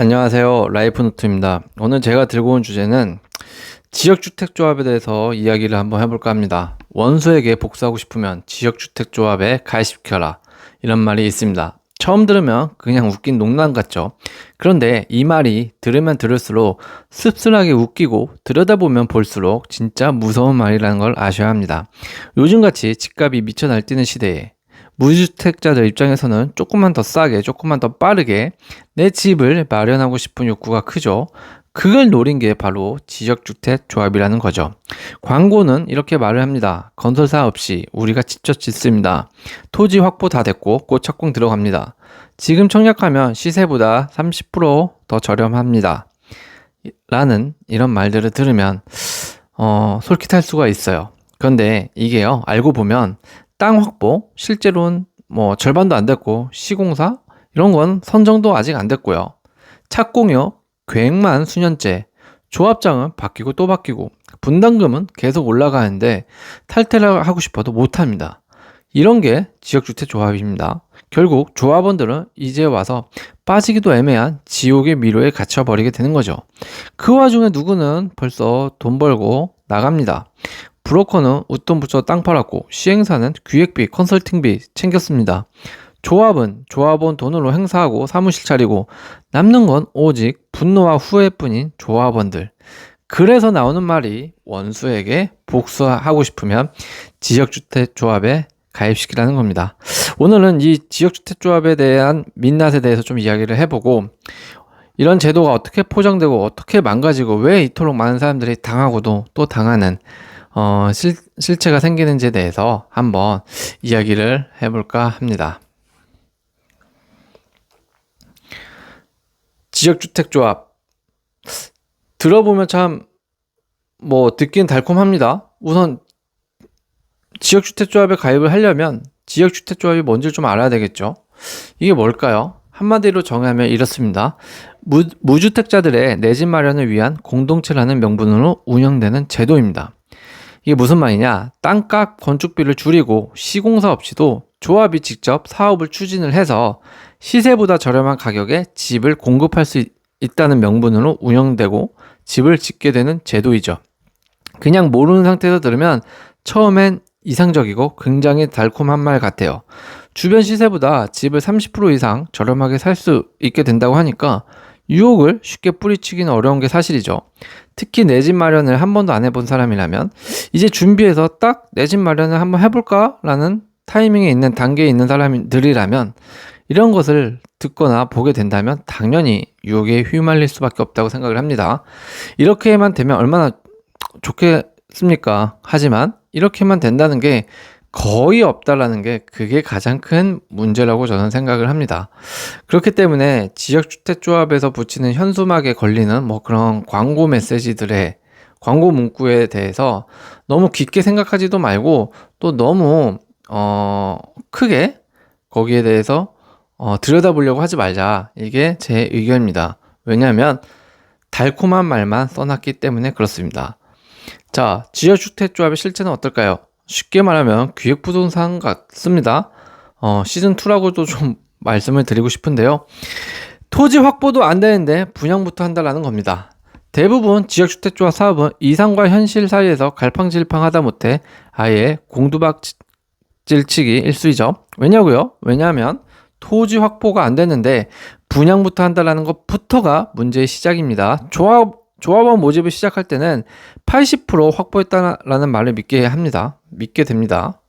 안녕하세요. 라이프노트입니다. 오늘 제가 들고 온 주제는 지역주택조합에 대해서 이야기를 한번 해볼까 합니다. 원수에게 복수하고 싶으면 지역주택조합에 가입시켜라. 이런 말이 있습니다. 처음 들으면 그냥 웃긴 농담 같죠? 그런데 이 말이 들으면 들을수록 씁쓸하게 웃기고 들여다보면 볼수록 진짜 무서운 말이라는 걸 아셔야 합니다. 요즘같이 집값이 미쳐 날뛰는 시대에 무주택자들 입장에서는 조금만 더 싸게, 조금만 더 빠르게 내 집을 마련하고 싶은 욕구가 크죠. 그걸 노린 게 바로 지역주택 조합이라는 거죠. 광고는 이렇게 말을 합니다. 건설사 없이 우리가 직접 짓습니다. 토지 확보 다 됐고 곧 착공 들어갑니다. 지금 청약하면 시세보다 30%더 저렴합니다. 라는 이런 말들을 들으면 어, 솔깃할 수가 있어요. 그런데 이게요, 알고 보면 땅 확보, 실제로는 뭐 절반도 안 됐고, 시공사, 이런 건 선정도 아직 안 됐고요. 착공요, 계획만 수년째, 조합장은 바뀌고 또 바뀌고, 분담금은 계속 올라가는데 탈퇴를 하고 싶어도 못합니다. 이런 게 지역주택 조합입니다. 결국 조합원들은 이제 와서 빠지기도 애매한 지옥의 미로에 갇혀버리게 되는 거죠. 그 와중에 누구는 벌써 돈 벌고 나갑니다. 브로커는 웃돈 붙여 땅 팔았고 시행사는 기획비, 컨설팅비 챙겼습니다. 조합은 조합원 돈으로 행사하고 사무실 차리고 남는 건 오직 분노와 후회뿐인 조합원들. 그래서 나오는 말이 원수에게 복수하고 싶으면 지역주택조합에 가입시키라는 겁니다. 오늘은 이 지역주택조합에 대한 민낯에 대해서 좀 이야기를 해보고 이런 제도가 어떻게 포장되고 어떻게 망가지고 왜 이토록 많은 사람들이 당하고도 또 당하는 어, 실, 실체가 생기는지에 대해서 한번 이야기를 해볼까 합니다. 지역주택조합. 들어보면 참, 뭐, 듣긴 달콤합니다. 우선, 지역주택조합에 가입을 하려면 지역주택조합이 뭔지 좀 알아야 되겠죠. 이게 뭘까요? 한마디로 정하면 이렇습니다. 무, 무주택자들의 내 집 마련을 위한 공동체라는 명분으로 운영되는 제도입니다. 이게 무슨 말이냐? 땅값 건축비를 줄이고 시공사 없이도 조합이 직접 사업을 추진을 해서 시세보다 저렴한 가격에 집을 공급할 수 있다는 명분으로 운영되고 집을 짓게 되는 제도이죠. 그냥 모르는 상태에서 들으면 처음엔 이상적이고 굉장히 달콤한 말 같아요. 주변 시세보다 집을 30% 이상 저렴하게 살 수 있게 된다고 하니까 유혹을 쉽게 뿌리치기는 어려운 게 사실이죠. 특히 내 집 마련을 한 번도 안 해본 사람이라면 이제 준비해서 딱 내 집 마련을 한번 해볼까라는 타이밍에 있는 단계에 있는 사람들이라면 이런 것을 듣거나 보게 된다면 당연히 유혹에 휘말릴 수밖에 없다고 생각을 합니다. 이렇게만 되면 얼마나 좋겠습니까? 하지만 이렇게만 된다는 게 거의 없다라는 게 그게 가장 큰 문제라고 저는 생각을 합니다. 그렇기 때문에 지역주택조합에서 붙이는 현수막에 걸리는 뭐 그런 광고 메시지들의 광고 문구에 대해서 너무 깊게 생각하지도 말고 또 너무 어 크게 거기에 대해서 어 들여다보려고 하지 말자. 이게 제 의견입니다. 왜냐하면 달콤한 말만 써놨기 때문에 그렇습니다. 자, 지역주택조합의 실체는 어떨까요? 쉽게 말하면 기획부동산 같습니다. 어, 시즌2라고도 좀 말씀을 드리고 싶은데요. 토지 확보도 안 되는데 분양부터 한다라는 겁니다. 대부분 지역주택조합 사업은 이상과 현실 사이에서 갈팡질팡 하다 못해 아예 공두박질치기 일수이죠. 왜냐고요? 왜냐하면 토지 확보가 안 되는데 분양부터 한다라는 것부터가 문제의 시작입니다. 조합 조합원 모집을 시작할 때는 80% 확보했다라는 말을 믿게 합니다. 믿게 됩니다.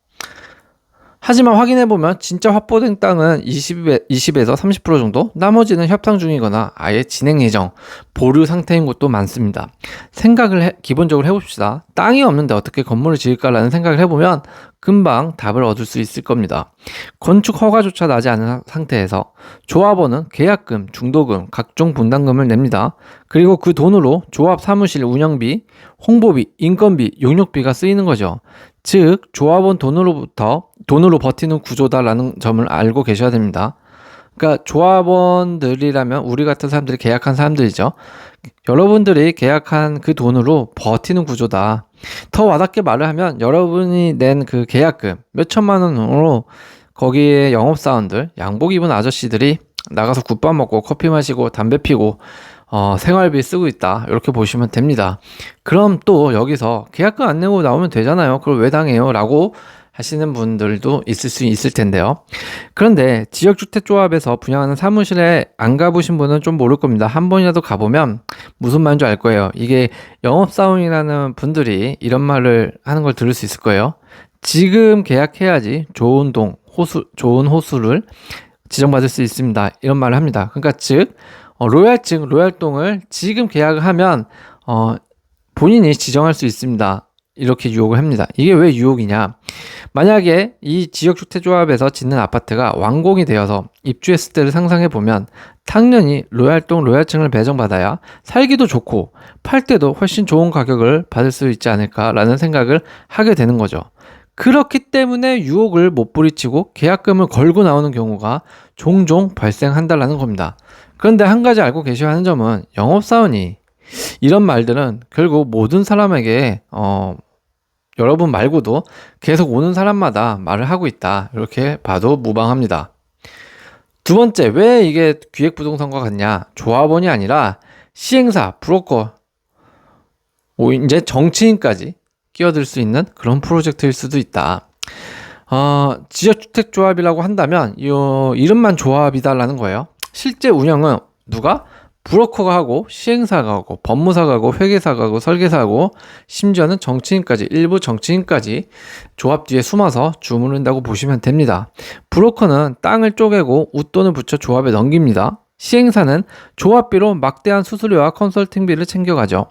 하지만 확인해보면 진짜 확보된 땅은 20에, 20에서 30% 정도, 나머지는 협상 중이거나 아예 진행 예정, 보류 상태인 곳도 많습니다. 생각을 해, 기본적으로 해봅시다. 땅이 없는데 어떻게 건물을 지을까라는 생각을 해보면 금방 답을 얻을 수 있을 겁니다. 건축 허가조차 나지 않은 상태에서 조합원은 계약금, 중도금, 각종 분담금을 냅니다. 그리고 그 돈으로 조합 사무실 운영비, 홍보비, 인건비, 용역비가 쓰이는 거죠. 즉, 조합원 돈으로부터 돈으로 버티는 구조다라는 점을 알고 계셔야 됩니다. 그러니까 조합원들이라면 우리 같은 사람들이 계약한 사람들이죠. 여러분들이 계약한 그 돈으로 버티는 구조다. 더 와닿게 말을 하면 여러분이 낸 그 계약금 몇 천만 원으로 거기에 영업사원들, 양복 입은 아저씨들이 나가서 국밥 먹고 커피 마시고 담배 피고 어, 생활비 쓰고 있다. 이렇게 보시면 됩니다. 그럼 또 여기서 계약금 안 내고 나오면 되잖아요. 그걸 왜 당해요? 라고 하시는 분들도 있을 수 있을 텐데요. 그런데 지역주택조합에서 분양하는 사무실에 안 가보신 분은 좀 모를 겁니다. 한 번이라도 가보면 무슨 말인지 알 거예요. 이게 영업사원이라는 분들이 이런 말을 하는 걸 들을 수 있을 거예요. 지금 계약해야지 좋은 동, 호수, 좋은 호수를 지정받을 수 있습니다. 이런 말을 합니다. 그러니까 즉, 어, 로얄증, 로얄동을 지금 계약을 하면, 어, 본인이 지정할 수 있습니다. 이렇게 유혹을 합니다. 이게 왜 유혹이냐? 만약에 이 지역 주택조합에서 짓는 아파트가 완공이 되어서 입주했을 때를 상상해 보면 당연히 로얄동 로얄층을 배정받아야 살기도 좋고 팔 때도 훨씬 좋은 가격을 받을 수 있지 않을까라는 생각을 하게 되는 거죠. 그렇기 때문에 유혹을 못 부리치고 계약금을 걸고 나오는 경우가 종종 발생한다라는 겁니다. 그런데 한 가지 알고 계셔야 하는 점은 영업사원이 이런 말들은 결국 모든 사람에게 어, 여러분 말고도 계속 오는 사람마다 말을 하고 있다. 이렇게 봐도 무방합니다. 두 번째, 왜 이게 기획부동산과 같냐? 조합원이 아니라 시행사, 브로커, 오, 이제 정치인까지 끼어들 수 있는 그런 프로젝트일 수도 있다. 어, 지역주택조합이라고 한다면, 이 이름만 조합이다라는 거예요. 실제 운영은 누가? 브로커가 하고 시행사가 하고 법무사가 하고 회계사가 하고 설계사가 하고 심지어는 정치인까지 일부 정치인까지 조합 뒤에 숨어서 주문한다고 보시면 됩니다. 브로커는 땅을 쪼개고 웃돈을 붙여 조합에 넘깁니다. 시행사는 조합비로 막대한 수수료와 컨설팅비를 챙겨가죠.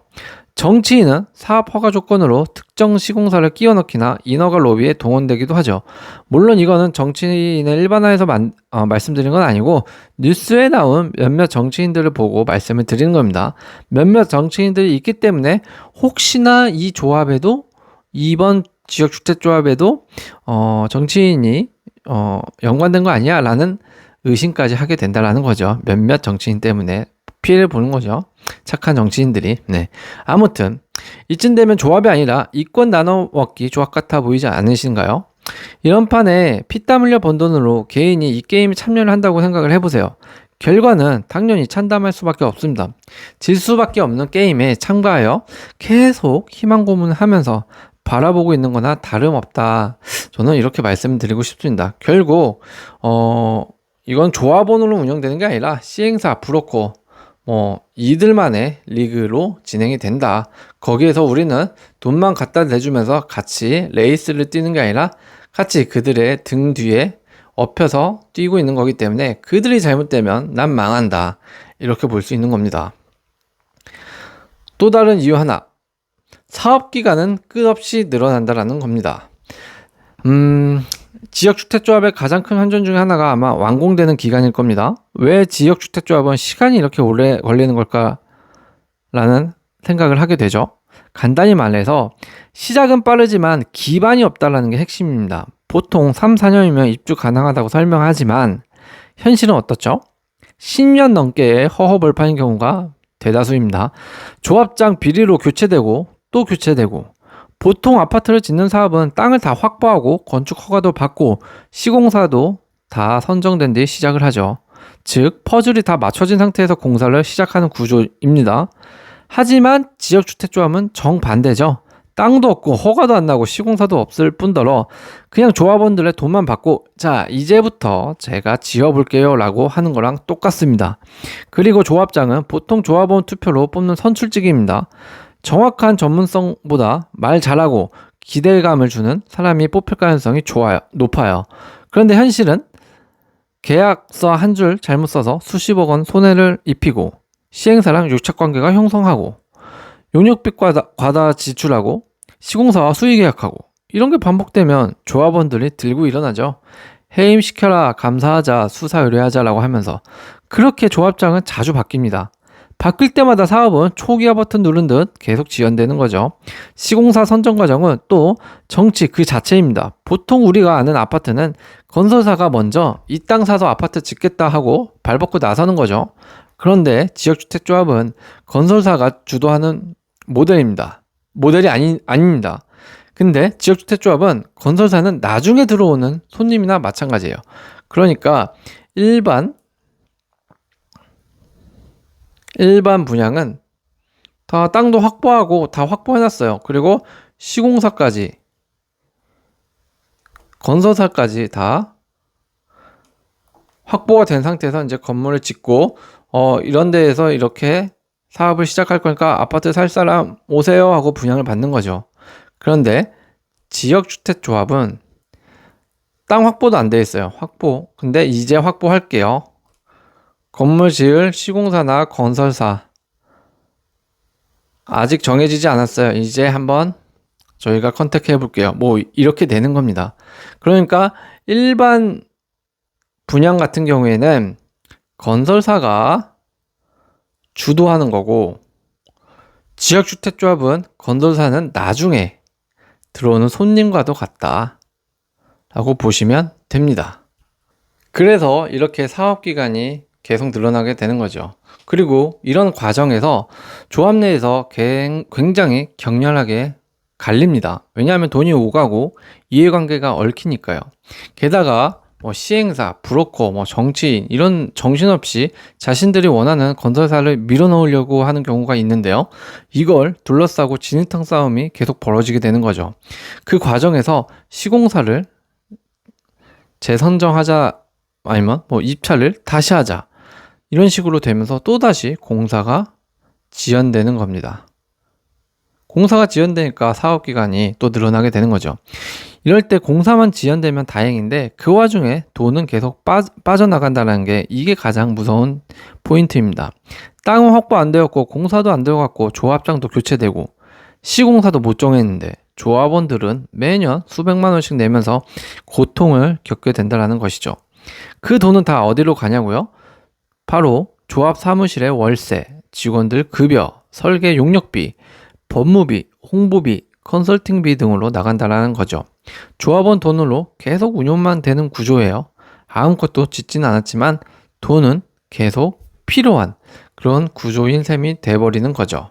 정치인은 사업 허가 조건으로 특정 시공사를 끼워 넣기나 인허가 로비에 동원되기도 하죠. 물론 이거는 정치인의 일반화해서 만, 어, 말씀드린 건 아니고 뉴스에 나온 몇몇 정치인들을 보고 말씀을 드리는 겁니다. 몇몇 정치인들이 있기 때문에 혹시나 이 조합에도 이번 지역 주택 조합에도 어, 정치인이 어, 연관된 거 아니야? 라는 의심까지 하게 된다라는 거죠. 몇몇 정치인 때문에 피해를 보는 거죠. 착한 정치인들이. 네. 아무튼 이쯤 되면 조합이 아니라 이권 나눠 먹기 조합 같아 보이지 않으신가요? 이런 판에 피땀 흘려 번 돈으로 개인이 이 게임에 참여를 한다고 생각을 해보세요. 결과는 당연히 찬담할 수밖에 없습니다. 질 수밖에 없는 게임에 참가하여 계속 희망 고문을 하면서 바라보고 있는 거나 다름없다. 저는 이렇게 말씀드리고 싶습니다. 결국, 어, 이건 조합원으로 운영되는 게 아니라 시행사, 브로커, 뭐 이들만의 리그로 진행이 된다. 거기에서 우리는 돈만 갖다 대주면서 같이 레이스를 뛰는 게 아니라 같이 그들의 등 뒤에 엎혀서 뛰고 있는 거기 때문에 그들이 잘못되면 난 망한다. 이렇게 볼 수 있는 겁니다. 또 다른 이유 하나. 사업 기간은 끝없이 늘어난다라는 겁니다. 음, 지역주택조합의 가장 큰 환전 중에 하나가 아마 완공되는 기간일 겁니다. 왜 지역주택조합은 시간이 이렇게 오래 걸리는 걸까? 라는 생각을 하게 되죠. 간단히 말해서 시작은 빠르지만 기반이 없다라는 게 핵심입니다. 보통 3, 4년이면 입주 가능하다고 설명하지만 현실은 어떻죠? 10년 넘게 허허벌판인 경우가 대다수입니다. 조합장 비리로 교체되고 또 교체되고 보통 아파트를 짓는 사업은 땅을 다 확보하고 건축 허가도 받고 시공사도 다 선정된 뒤 시작을 하죠. 즉, 퍼즐이 다 맞춰진 상태에서 공사를 시작하는 구조입니다. 하지만 지역주택조합은 정반대죠. 땅도 없고 허가도 안 나고 시공사도 없을 뿐더러 그냥 조합원들의 돈만 받고 자 이제부터 제가 지어볼게요 라고 하는 거랑 똑같습니다. 그리고 조합장은 보통 조합원 투표로 뽑는 선출직입니다. 정확한 전문성보다 말 잘하고 기대감을 주는 사람이 뽑힐 가능성이 좋아요, 높아요. 그런데 현실은 계약서 한 줄 잘못 써서 수십억 원 손해를 입히고 시행사랑 유착 관계가 형성하고 용역비 과다, 과다 지출하고 시공사와 수의 계약하고 이런 게 반복되면 조합원들이 들고 일어나죠. 해임시켜라, 감사하자, 수사 의뢰하자라고 하면서 그렇게 조합장은 자주 바뀝니다. 바뀔 때마다 사업은 초기화 버튼 누른 듯 계속 지연되는 거죠. 시공사 선정 과정은 또 정치 그 자체입니다. 보통 우리가 아는 아파트는 건설사가 먼저 이 땅 사서 아파트 짓겠다 하고 발벗고 나서는 거죠. 그런데 지역주택조합은 건설사가 주도하는 모델입니다. 모델이 아니, 아닙니다. 근데 지역주택조합은 건설사는 나중에 들어오는 손님이나 마찬가지예요. 그러니까 일반 일반 분양은 다 땅도 확보하고 다 확보해놨어요. 그리고 시공사까지 건설사까지 다 확보가 된 상태에서 이제 건물을 짓고 어 이런 데에서 이렇게 사업을 시작할 거니까 아파트 살 사람 오세요 하고 분양을 받는 거죠. 그런데 지역주택조합은 땅 확보도 안 돼 있어요. 확보. 근데 이제 확보할게요. 건물 지을 시공사나 건설사. 아직 정해지지 않았어요. 이제 한번 저희가 컨택해 볼게요. 뭐 이렇게 되는 겁니다. 그러니까 일반 분양 같은 경우에는 건설사가 주도하는 거고 지역주택조합은 건설사는 나중에 들어오는 손님과도 같다. 라고 보시면 됩니다. 그래서 이렇게 사업기간이 계속 늘어나게 되는 거죠. 그리고 이런 과정에서 조합 내에서 굉장히 격렬하게 갈립니다. 왜냐하면 돈이 오가고 이해관계가 얽히니까요. 게다가 뭐 시행사, 브로커, 뭐 정치인 이런 정신없이 자신들이 원하는 건설사를 밀어넣으려고 하는 경우가 있는데요. 이걸 둘러싸고 진흙탕 싸움이 계속 벌어지게 되는 거죠. 그 과정에서 시공사를 재선정하자 아니면 뭐 입찰을 다시 하자 이런 식으로 되면서 또다시 공사가 지연되는 겁니다. 공사가 지연되니까 사업기간이 또 늘어나게 되는 거죠. 이럴 때 공사만 지연되면 다행인데 그 와중에 돈은 계속 빠, 빠져나간다는 게 이게 가장 무서운 포인트입니다. 땅은 확보 안 되었고 공사도 안 되어갖고 조합장도 교체되고 시공사도 못 정했는데 조합원들은 매년 수백만 원씩 내면서 고통을 겪게 된다는 것이죠. 그 돈은 다 어디로 가냐고요? 바로 조합 사무실의 월세, 직원들 급여, 설계 용역비, 법무비, 홍보비, 컨설팅비 등으로 나간다라는 거죠. 조합원 돈으로 계속 운용만 되는 구조예요. 아무것도 짓진 않았지만 돈은 계속 필요한 그런 구조인 셈이 돼버리는 거죠.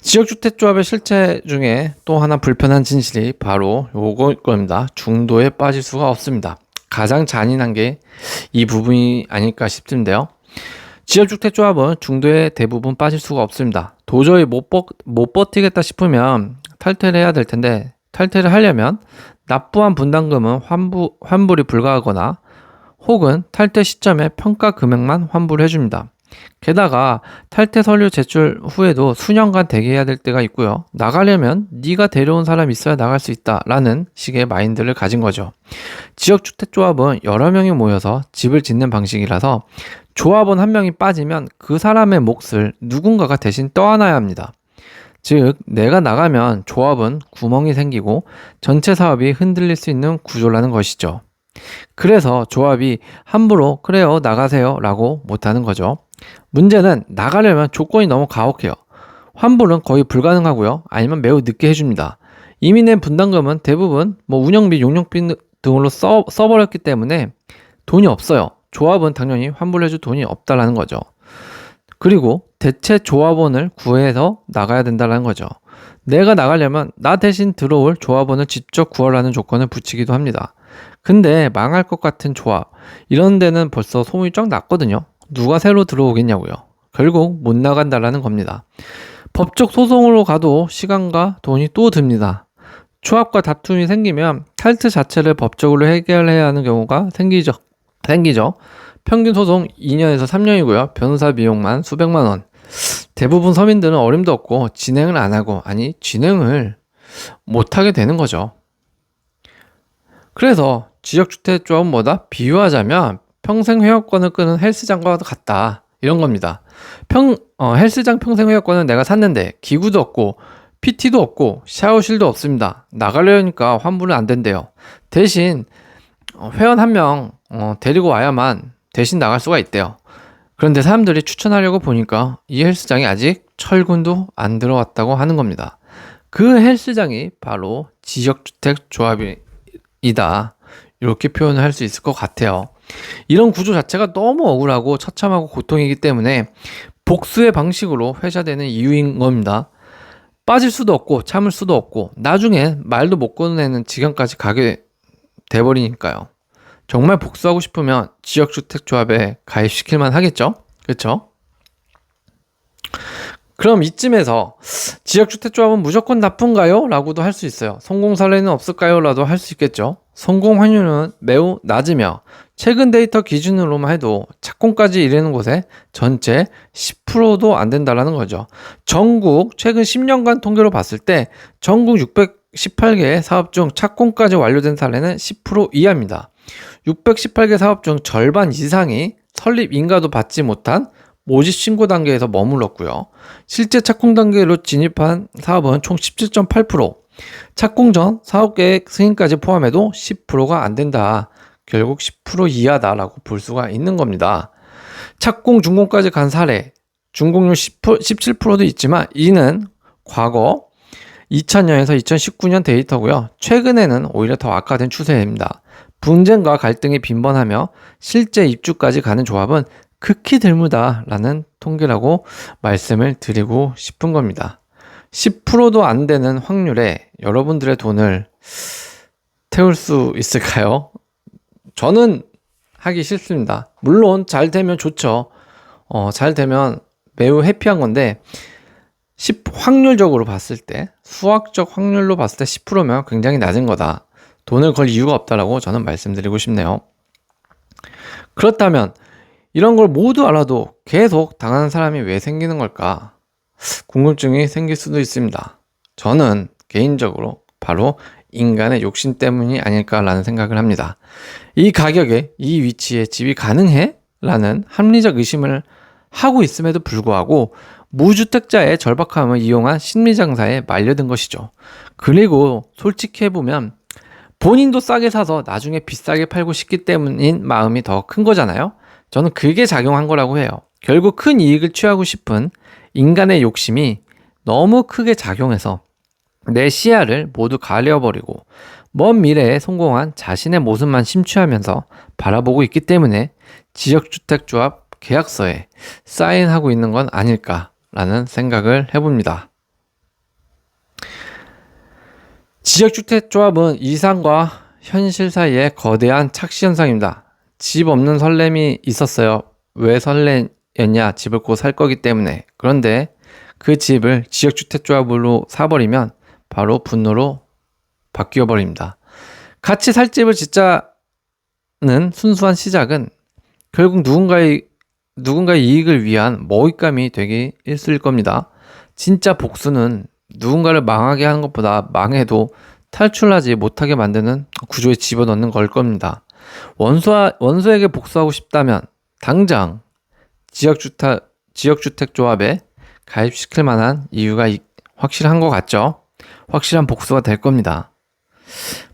지역주택조합의 실체 중에 또 하나 불편한 진실이 바로 요거 겁니다. 중도에 빠질 수가 없습니다. 가장 잔인한 게 이 부분이 아닐까 싶은데요. 지역주택조합은 중도에 대부분 빠질 수가 없습니다. 도저히 못, 버, 못 버티겠다 싶으면 탈퇴를 해야 될 텐데 탈퇴를 하려면 납부한 분담금은 환부, 환불이 불가하거나 혹은 탈퇴 시점에 평가 금액만 환불 해 줍니다. 게다가 탈퇴 서류 제출 후에도 수년간 대기해야 될 때가 있고요. 나가려면 네가 데려온 사람 있어야 나갈 수 있다라는 식의 마인드를 가진 거죠. 지역 주택 조합은 여러 명이 모여서 집을 짓는 방식이라서 조합원 한 명이 빠지면 그 사람의 몫을 누군가가 대신 떠안아야 합니다. 즉, 내가 나가면 조합은 구멍이 생기고 전체 사업이 흔들릴 수 있는 구조라는 것이죠. 그래서 조합이 함부로 그래요, 나가세요 라고 못하는 거죠. 문제는 나가려면 조건이 너무 가혹해요. 환불은 거의 불가능하고요. 아니면 매우 늦게 해줍니다. 이미 낸 분담금은 대부분 뭐 운영비, 용역비 등으로 써, 써버렸기 때문에 돈이 없어요. 조합은 당연히 환불해줄 돈이 없다라는 거죠. 그리고 대체 조합원을 구해서 나가야 된다는 거죠. 내가 나가려면 나 대신 들어올 조합원을 직접 구하라는 조건을 붙이기도 합니다. 근데 망할 것 같은 조합, 이런 데는 벌써 소문이 쫙 났거든요. 누가 새로 들어오겠냐고요. 결국 못 나간다라는 겁니다. 법적 소송으로 가도 시간과 돈이 또 듭니다. 조합과 다툼이 생기면 탈트 자체를 법적으로 해결해야 하는 경우가 생기죠. 생기죠. 평균 소송 2년에서 3년이고요. 변호사 비용만 수백만 원. 대부분 서민들은 어림도 없고 진행을 안 하고 아니 진행을 못 하게 되는 거죠. 그래서 지역주택조합보다 비유하자면 평생 회원권을 끄는 헬스장과 같다. 이런 겁니다. 평, 어, 헬스장 평생 회원권은 내가 샀는데 기구도 없고 PT도 없고 샤워실도 없습니다. 나가려니까 환불은 안 된대요. 대신 어, 회원 한명 어, 데리고 와야만 대신 나갈 수가 있대요. 그런데 사람들이 추천하려고 보니까 이 헬스장이 아직 철근도 안 들어왔다고 하는 겁니다. 그 헬스장이 바로 지역주택 조합이다. 이렇게 표현을 할 수 있을 것 같아요. 이런 구조 자체가 너무 억울하고 처참하고 고통이기 때문에 복수의 방식으로 회자되는 이유인 겁니다. 빠질 수도 없고 참을 수도 없고 나중에 말도 못 꺼내는 지경까지 가게 돼버리니까요. 정말 복수하고 싶으면 지역주택조합에 가입시킬만 하겠죠? 그쵸? 그럼 이쯤에서 지역주택조합은 무조건 나쁜가요? 라고도 할 수 있어요. 성공 사례는 없을까요? 라도 할 수 있겠죠. 성공 확률은 매우 낮으며 최근 데이터 기준으로만 해도 착공까지 이르는 곳에 전체 10%도 안 된다라는 거죠. 전국 최근 10년간 통계로 봤을 때 전국 618개 사업 중 착공까지 완료된 사례는 10% 이하입니다. 618개 사업 중 절반 이상이 설립 인가도 받지 못한 모집 신고 단계에서 머물렀고요. 실제 착공 단계로 진입한 사업은 총 17.8%, 착공 전 사업 계획 승인까지 포함해도 10%가 안 된다. 결국 10% 이하다라고 볼 수가 있는 겁니다. 착공 준공까지 간 사례, 준공률 10%, 17%도 있지만 이는 과거 2000년에서 2019년 데이터고요. 최근에는 오히려 더 악화된 추세입니다. 분쟁과 갈등이 빈번하며 실제 입주까지 가는 조합은 극히 드물다라는 통계라고 말씀을 드리고 싶은 겁니다. 10%도 안 되는 확률에 여러분들의 돈을 태울 수 있을까요? 저는 하기 싫습니다. 물론 잘 되면 좋죠. 어, 잘 되면 매우 해피한 건데 10, 확률적으로 봤을 때 수학적 확률로 봤을 때 10%면 굉장히 낮은 거다. 돈을 걸 이유가 없다라고 저는 말씀드리고 싶네요. 그렇다면 이런 걸 모두 알아도 계속 당하는 사람이 왜 생기는 걸까? 궁금증이 생길 수도 있습니다. 저는 개인적으로 바로 인간의 욕심 때문이 아닐까라는 생각을 합니다. 이 가격에 이 위치에 집이 가능해? 라는 합리적 의심을 하고 있음에도 불구하고 무주택자의 절박함을 이용한 심리장사에 말려든 것이죠. 그리고 솔직히 해보면 본인도 싸게 사서 나중에 비싸게 팔고 싶기 때문인 마음이 더 큰 거잖아요. 저는 그게 작용한 거라고 해요. 결국 큰 이익을 취하고 싶은 인간의 욕심이 너무 크게 작용해서 내 시야를 모두 가려버리고 먼 미래에 성공한 자신의 모습만 심취하면서 바라보고 있기 때문에 지역주택조합 계약서에 사인하고 있는 건 아닐까라는 생각을 해봅니다. 지역주택조합은 이상과 현실 사이의 거대한 착시 현상입니다. 집 없는 설렘이 있었어요. 왜 설레 였냐? 집을 곧 살 거기 때문에. 그런데 그 집을 지역주택조합으로 사버리면 바로 분노로 바뀌어 버립니다. 같이 살 집을 짓자는 순수한 시작은 결국 누군가의 누군가의 이익을 위한 먹잇감이 되기 일쑤일 겁니다. 진짜 복수는 누군가를 망하게 하는 것보다 망해도 탈출하지 못하게 만드는 구조에 집어넣는 걸 겁니다. 원수와, 원수에게 복수하고 싶다면 당장 지역주택, 지역주택조합에 가입시킬 만한 이유가 확실한 것 같죠? 확실한 복수가 될 겁니다.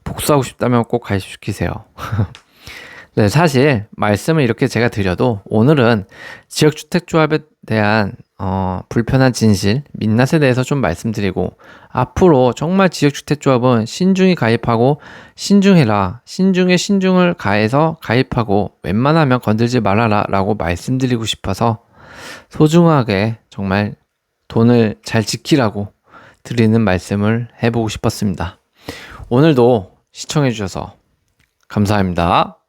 복수하고 싶다면 꼭 가입시키세요. 네, 사실 말씀을 이렇게 제가 드려도 오늘은 지역주택조합에 대한 어, 불편한 진실, 민낯에 대해서 좀 말씀드리고 앞으로 정말 지역주택조합은 신중히 가입하고 신중해라, 신중에 신중을 가해서 가입하고 웬만하면 건들지 말아라 라고 말씀드리고 싶어서 소중하게 정말 돈을 잘 지키라고 드리는 말씀을 해보고 싶었습니다. 오늘도 시청해주셔서 감사합니다.